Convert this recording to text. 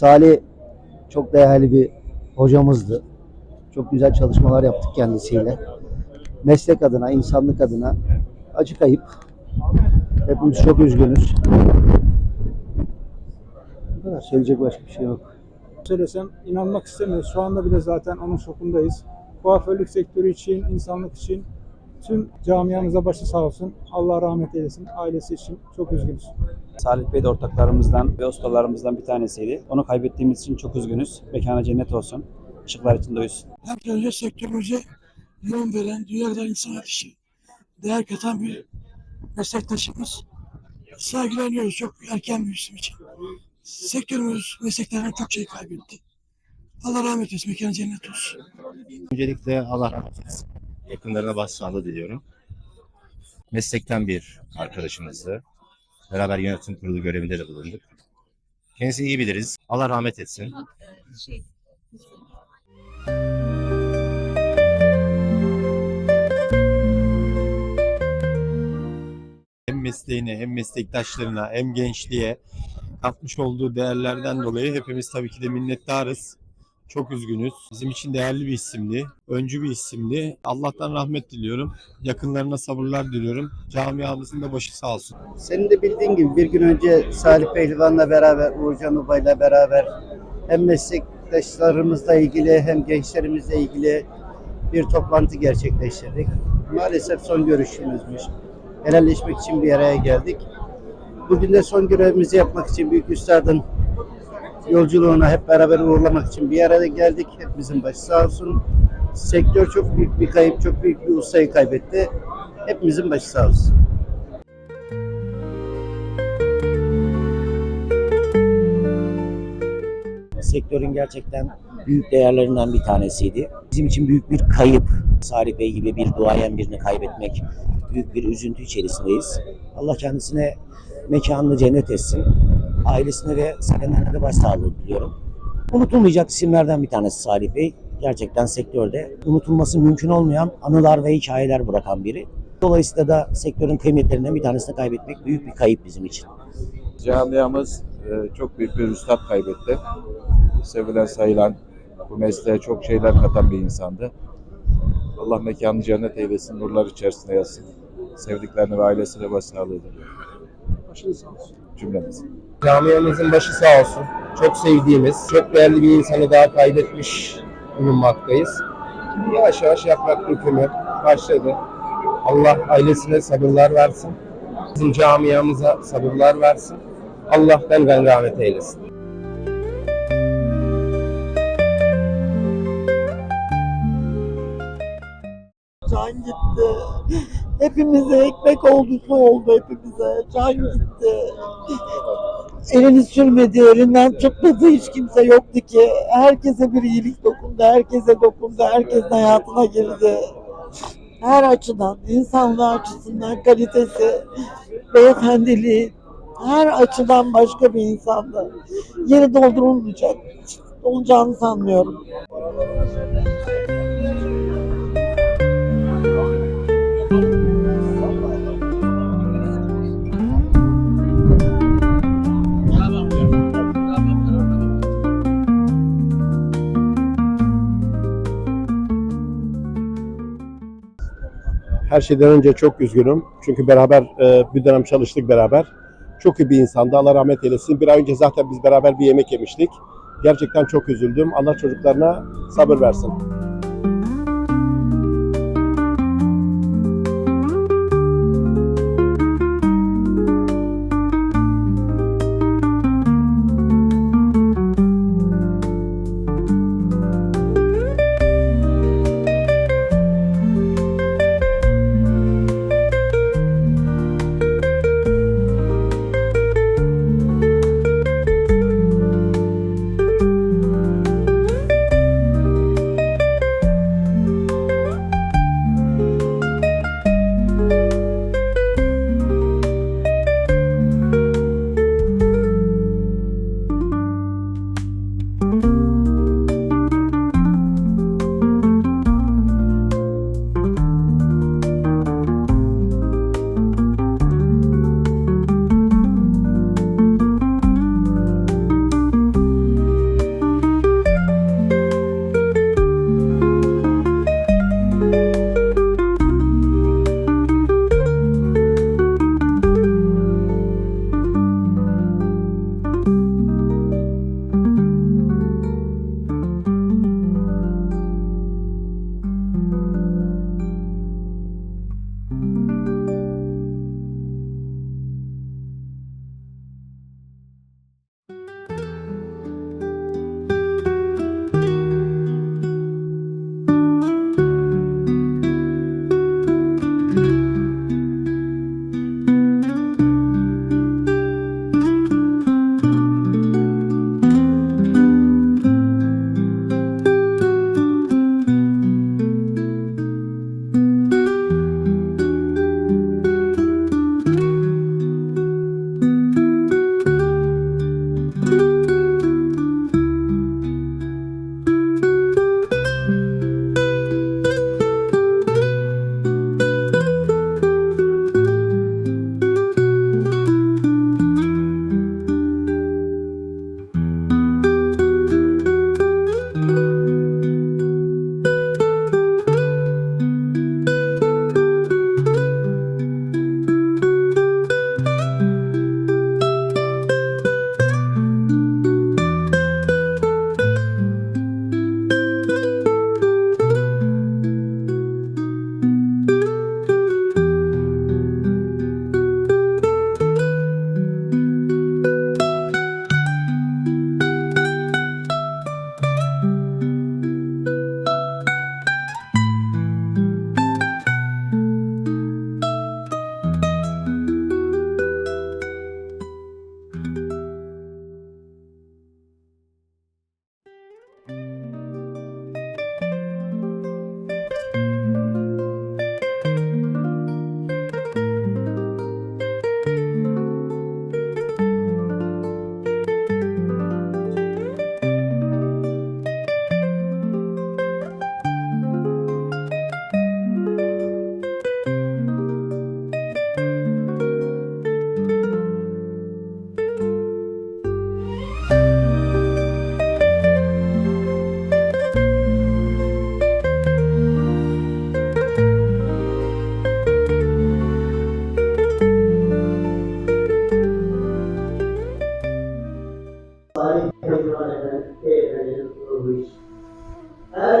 Salih çok değerli bir hocamızdı. Çok güzel çalışmalar yaptık kendisiyle. Meslek adına, insanlık adına acı kayıp. Hepimiz çok üzgünüz. Bu. Söyleyecek başka bir şey yok. söylesem inanmak istemiyoruz. Şu anda bile zaten onun şokundayız. Kuaförlük sektörü için, insanlık için tüm camiamıza başı sağ olsun. Allah rahmet eylesin. Ailesi için çok üzgünüz. Salih Bey de ortaklarımızdan ve ustalarımızdan bir tanesiydi. Onu kaybettiğimiz için çok üzgünüz. Mekanı cennet olsun. Işıklar içinde uyusun. Önce sektörümüze yön veren, kadar insan ateşi, değer katan bir meslektaşımız. Saygılanıyoruz çok erken bir isim için. Sektörümüz mesleklerden çok şey kaybetti. Allah rahmet eylesin, mekanı cennet olsun. Öncelikle Allah rahmet eylesin. Yakınlarına başsağlığı diliyorum. Meslekten bir arkadaşımızdı. Beraber yönetim kurulu görevinde de bulunduk. Kendisini iyi biliriz. Allah rahmet etsin. hem mesleğine hem meslektaşlarına hem gençliğe katmış olduğu değerlerden dolayı hepimiz tabii ki de minnettarız. Çok üzgünüz. Bizim için değerli bir isimdi. Öncü bir isimdi. Allah'tan rahmet diliyorum. Yakınlarına sabırlar diliyorum. Camiamızın da başı sağ olsun. Senin de bildiğin gibi bir gün önce Salih Pehlivan'la beraber, Uğurcan Ubay'la beraber hem meslektaşlarımızla ilgili hem gençlerimizle ilgili bir toplantı gerçekleştirdik. Maalesef son görüşümüzmüş. Helalleşmek için bir araya geldik. Bugün de son görevimizi yapmak için Büyük Üstad'ın yolculuğuna hep beraber uğurlamak için bir araya geldik. Hepimizin başı sağ olsun. Sektör çok büyük bir kayıp, çok büyük bir ustayı kaybetti. Hepimizin başı sağ olsun. sektörün gerçekten büyük değerlerinden bir tanesiydi. Bizim için büyük bir kayıp. Salih Bey gibi bir duayen birini kaybetmek büyük bir üzüntü içerisindeyiz. Allah kendisine mekanını cennet etsin. Ailesine ve sevenlerine de başsağlığı diliyorum. Unutulmayacak isimlerden bir tanesi Salih Bey. Gerçekten sektörde unutulması mümkün olmayan anılar ve hikayeler bırakan biri. Dolayısıyla da sektörün kıymetlerinden bir tanesini kaybetmek büyük bir kayıp bizim için. Camiamız e, çok büyük bir üstad kaybetti. Sevilen sayılan, bu mesleğe çok şeyler katan bir insandı. Allah mekanı cennet eylesin, nurlar içerisinde yatsın. Sevdiklerini ve ailesine başsağlığı diliyorum. Başınız sağ olsun. Cümlemiz. Camiamızın başı sağ olsun. Çok sevdiğimiz, çok değerli bir insanı daha kaybetmiş bulunmaktayız. Yavaş yavaş yaprak dökümü başladı. Allah ailesine sabırlar versin. Bizim camiamıza sabırlar versin. Allah benden rahmet eylesin. Can gitti. Hepimize ekmek oldu, su oldu hepimize. Can gitti. Elini sürmedi, elinden tutmadı hiç kimse yoktu ki. Herkese bir iyilik dokundu, herkese dokundu, herkesin hayatına girdi. Her açıdan, insanlığı açısından kalitesi, beyefendiliği, her açıdan başka bir insandı. Yeri doldurulmayacak. Olacağını sanmıyorum. Her şeyden önce çok üzgünüm. Çünkü beraber e, bir dönem çalıştık beraber. Çok iyi bir insandı. Allah rahmet eylesin. Bir ay önce zaten biz beraber bir yemek yemiştik. Gerçekten çok üzüldüm. Allah çocuklarına sabır versin.